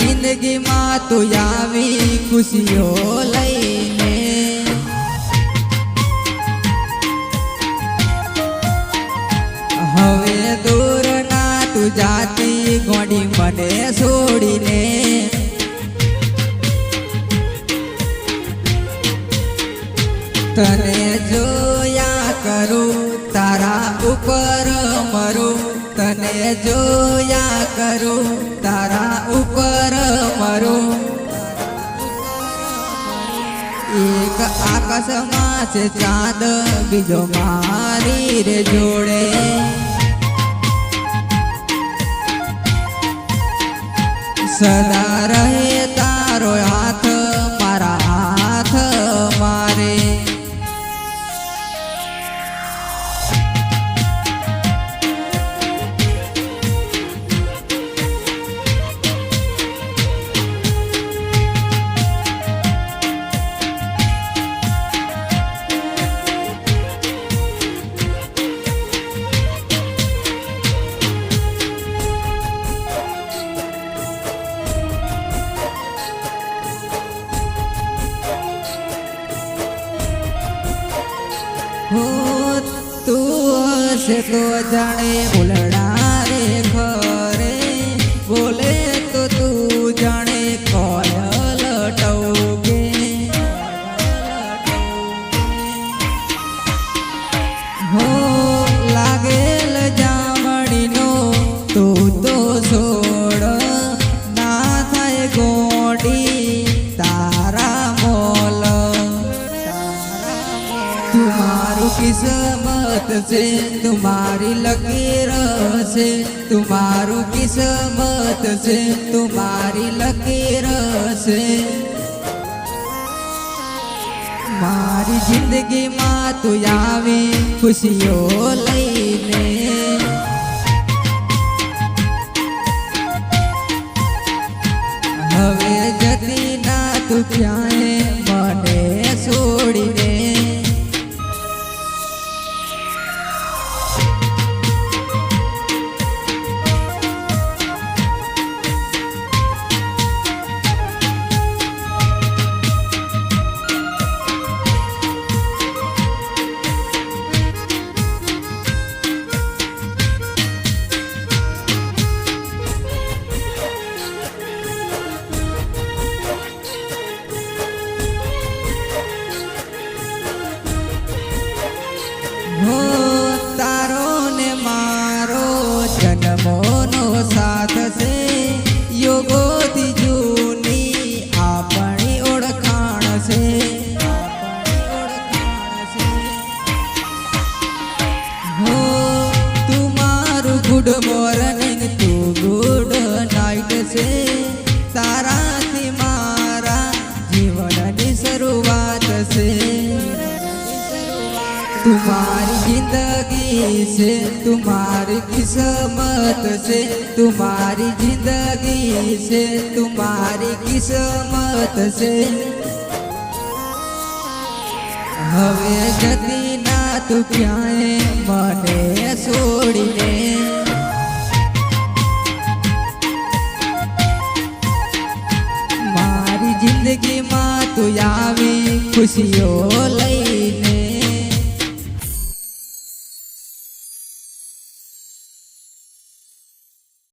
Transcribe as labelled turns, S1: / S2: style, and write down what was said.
S1: જિંદગીમાં તું આવી ખુશીઓ લઈને. હવે દૂર ના તું જાતી ગોડી મને છોડીને. તને જોયા કરું, તારા ઉપર મરું. તને જોયા કરું, તારા ઉપર મરું. એક આકાશમાં છે ચાંદ, બીજો મારી રે જોડે. સદા રહે હો તું હશે તો જાણે ઉલડા કિસ્મત છે, તુમારી લકીર છે તુમારું કિસ્મત છે, તુમારી લકીર છે મારી જિંદગીમાં તું આવે, ખુશીઓ લઈને. હવે જતી ના તું ક્યાંય ગુડ મોર્નિંગ, તું ગુડ નાઇટ છે. તારાથી મારા જીવનની શરૂઆત છે. તુમારી જિંદગી છે તુમારી કિસ્મત છે. તુમારી જિંદગી છે તુમારી કિસ્મત છે. હવે જતી ના તું ક્યાંય મને છોડીને મારી